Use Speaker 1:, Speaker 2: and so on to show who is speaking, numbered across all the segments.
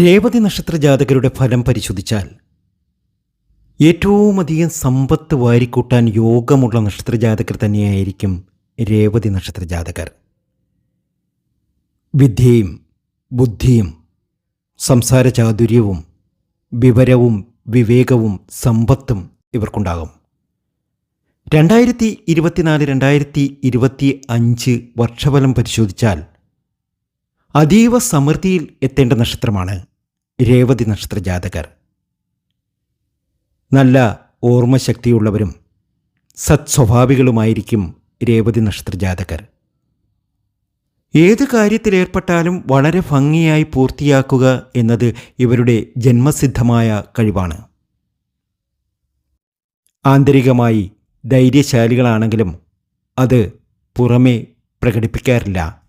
Speaker 1: രേവതി നക്ഷത്ര ജാതകരുടെ ഫലം പരിശോധിച്ചാൽ ഏറ്റവും അധികം സമ്പത്ത് വാരിക്കൂട്ടാൻ യോഗമുള്ള നക്ഷത്ര ജാതകർ തന്നെയായിരിക്കും രേവതി നക്ഷത്ര ജാതകർ. വിദ്യയും ബുദ്ധിയും സംസാര ചാതുര്യവും വിവരവും വിവേകവും സമ്പത്തും ഇവർക്കുണ്ടാകും. രണ്ടായിരത്തി ഇരുപത്തിനാല് രണ്ടായിരത്തി ഇരുപത്തി അഞ്ച് വർഷഫലം പരിശോധിച്ചാൽ അതീവ സമൃദ്ധിയിൽ എത്തേണ്ട നക്ഷത്രമാണ് രേവതി നക്ഷത്ര ജാതകർ. നല്ല ഓർമ്മശക്തിയുള്ളവരും സത്സ്വഭാവികളുമായിരിക്കും രേവതി നക്ഷത്ര ജാതകർ. ഏത് കാര്യത്തിലേർപ്പെട്ടാലും വളരെ ഭംഗിയായി പൂർത്തിയാക്കുക എന്നത് ഇവരുടെ ജന്മസിദ്ധമായ കഴിവാണ്. ആന്തരികമായി ധൈര്യശാലികളാണെങ്കിലും അത് പുറമേ പ്രകടിപ്പിക്കാറില്ല.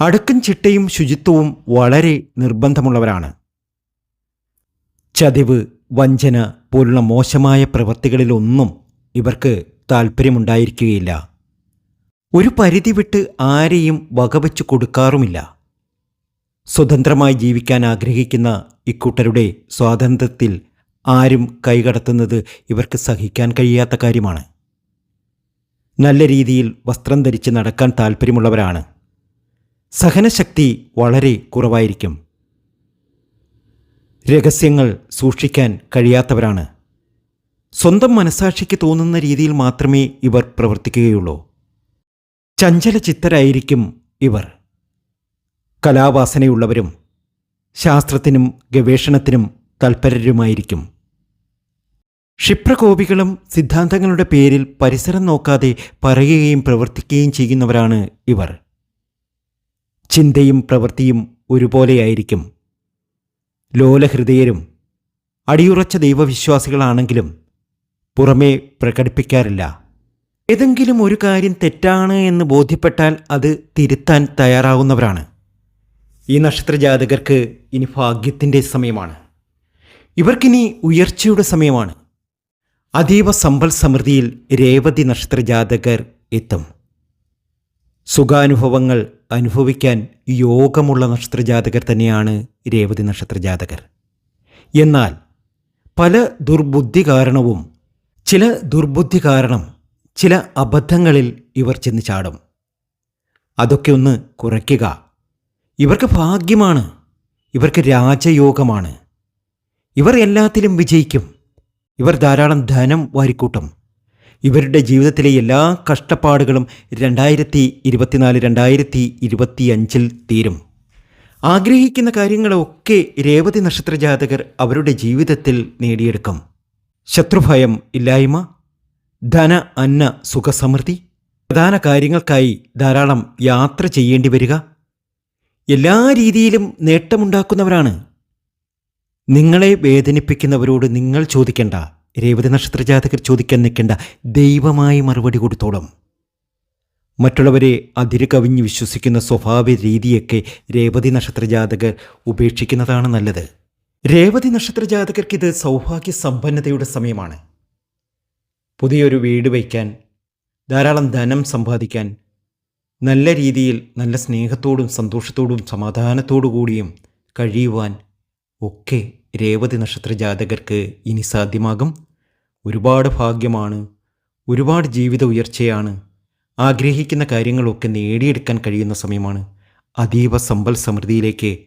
Speaker 1: അടുക്കും ചിട്ടയും ശുചിത്വവും വളരെ നിർബന്ധമുള്ളവരാണ്. ചതിവ് വഞ്ചന പോലുള്ള മോശമായ പ്രവൃത്തികളിലൊന്നും ഇവർക്ക് താല്പര്യമുണ്ടായിരിക്കുകയില്ല ഒരു പരിധി വിട്ട് ആരെയും വകവെച്ചു കൊടുക്കാറുമില്ല. സ്വതന്ത്രമായി ജീവിക്കാൻ ആഗ്രഹിക്കുന്ന ഇക്കൂട്ടരുടെ സ്വാതന്ത്ര്യത്തിൽ ആരും കൈകടത്തുന്നത് ഇവർക്ക് സഹിക്കാൻ കഴിയാത്ത കാര്യമാണ്. നല്ല രീതിയിൽ വസ്ത്രം ധരിച്ച് നടക്കാൻ താല്പര്യമുള്ളവരാണ് സഹനശക്തി വളരെ കുറവായിരിക്കും. രഹസ്യങ്ങൾ സൂക്ഷിക്കാൻ കഴിയാത്തവരാണ്. സ്വന്തം മനസാക്ഷിക്ക് തോന്നുന്ന രീതിയിൽ മാത്രമേ ഇവർ പ്രവർത്തിക്കുകയുള്ളൂ. ചഞ്ചല ചിത്തരായിരിക്കും ഇവർ. കലാവാസനയുള്ളവരും ശാസ്ത്രത്തിനും ഗവേഷണത്തിനും തൽപരരുമായിരിക്കും. ക്ഷിപ്രകോപികളും സിദ്ധാന്തങ്ങളുടെ പേരിൽ പരിസരം നോക്കാതെ പറയുകയും പ്രവർത്തിക്കുകയും ചെയ്യുന്നവരാണ് ഇവർ. ചിന്തയും പ്രവൃത്തിയും ഒരുപോലെയായിരിക്കും. ലോലഹൃദയരും അടിയുറച്ച ദൈവവിശ്വാസികളാണെങ്കിലും പുറമേ പ്രകടിപ്പിക്കാറില്ല. ഏതെങ്കിലും ഒരു കാര്യം തെറ്റാണ് എന്ന് ബോധ്യപ്പെട്ടാൽ അത് തിരുത്താൻ തയ്യാറാവുന്നവരാണ്. ഈ നക്ഷത്ര ജാതകർക്ക് ഇനി ഭാഗ്യത്തിന്റെ സമയമാണ്. ഇവർക്കിനി ഉയർച്ചയുടെ സമയമാണ്. അതീവ സമ്പൽ സമൃദ്ധിയിൽ രേവതി നക്ഷത്ര ജാതകർ എത്തും. സുഖാനുഭവങ്ങൾ അനുഭവിക്കാൻ യോഗമുള്ള നക്ഷത്രജാതകർ തന്നെയാണ് രേവതി നക്ഷത്രജാതകർ. എന്നാൽ പല ദുർബുദ്ധി കാരണവും ചില ദുർബുദ്ധി കാരണം ചില അബദ്ധങ്ങളിൽ ഇവർ ചെന്ന് ചാടും. അതൊക്കെ ഒന്ന് കുറയ്ക്കുക. ഇവർക്ക് ഭാഗ്യമാണ്. ഇവർക്ക് രാജയോഗമാണ്. ഇവർ എല്ലാത്തിലും വിജയിക്കും. ഇവർ ധാരാളം ധനം വാരിക്കൂട്ടും. ഇവരുടെ ജീവിതത്തിലെ എല്ലാ കഷ്ടപ്പാടുകളും രണ്ടായിരത്തി ഇരുപത്തിനാല് രണ്ടായിരത്തി ഇരുപത്തി അഞ്ചിൽ തീരും. ആഗ്രഹിക്കുന്ന കാര്യങ്ങളൊക്കെ രേവതി നക്ഷത്ര ജാതകർ അവരുടെ ജീവിതത്തിൽ നേടിയെടുക്കും. ശത്രുഭയം ഇല്ലായ്മ ധന അന്ന സുഖസമൃദ്ധി പ്രധാന കാര്യങ്ങൾക്കായി ധാരാളം യാത്ര ചെയ്യേണ്ടി വരിക എല്ലാ രീതിയിലും നേട്ടമുണ്ടാക്കുന്നവരാണ്. നിങ്ങളെ വേദനിപ്പിക്കുന്നവരോട് നിങ്ങൾ ചോദിക്കേണ്ട. രേവതി നക്ഷത്ര ജാതകർ ചോദിക്കാൻ നിൽക്കേണ്ട ദൈവമായി മറുപടി കൊടുത്തോളും. മറ്റുള്ളവരെ അതിര് കവിഞ്ഞ് വിശ്വസിക്കുന്ന സ്വഭാവ രീതിയൊക്കെ രേവതി നക്ഷത്ര ജാതകർ ഉപേക്ഷിക്കുന്നതാണ് നല്ലത്. രേവതി നക്ഷത്ര ജാതകർക്ക് ഇത് സൗഭാഗ്യ സമ്പന്നതയുടെ സമയമാണ്. പുതിയൊരു വീട് വയ്ക്കാൻ ധാരാളം ധനം സമ്പാദിക്കാൻ നല്ല രീതിയിൽ നല്ല സ്നേഹത്തോടും സന്തോഷത്തോടും സമാധാനത്തോടു കൂടിയും കഴിയുവാൻ ഒക്കെ രേവതി നക്ഷത്ര ജാതകർക്ക് ഇനി സാധ്യമാകും. ഒരുപാട് ഭാഗ്യമാണ് ഒരുപാട് ജീവിത ഉയർച്ചയാണ് ആഗ്രഹിക്കുന്ന കാര്യങ്ങളൊക്കെ നേടിയെടുക്കാൻ കഴിയുന്ന സമയമാണ്. അതീവ സമ്പൽ സമൃദ്ധിയിലേക്ക്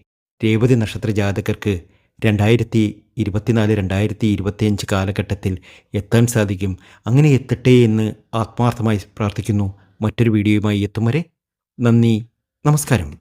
Speaker 1: രേവതി നക്ഷത്ര ജാതകർക്ക് രണ്ടായിരത്തി ഇരുപത്തിനാല് രണ്ടായിരത്തി ഇരുപത്തിയഞ്ച് കാലഘട്ടത്തിൽ എത്താൻ സാധിക്കും. അങ്ങനെ എത്തട്ടെ എന്ന് ആത്മാർത്ഥമായി പ്രാർത്ഥിക്കുന്നു. മറ്റൊരു വീഡിയോയുമായി എത്തും വരെ നന്ദി നമസ്കാരം.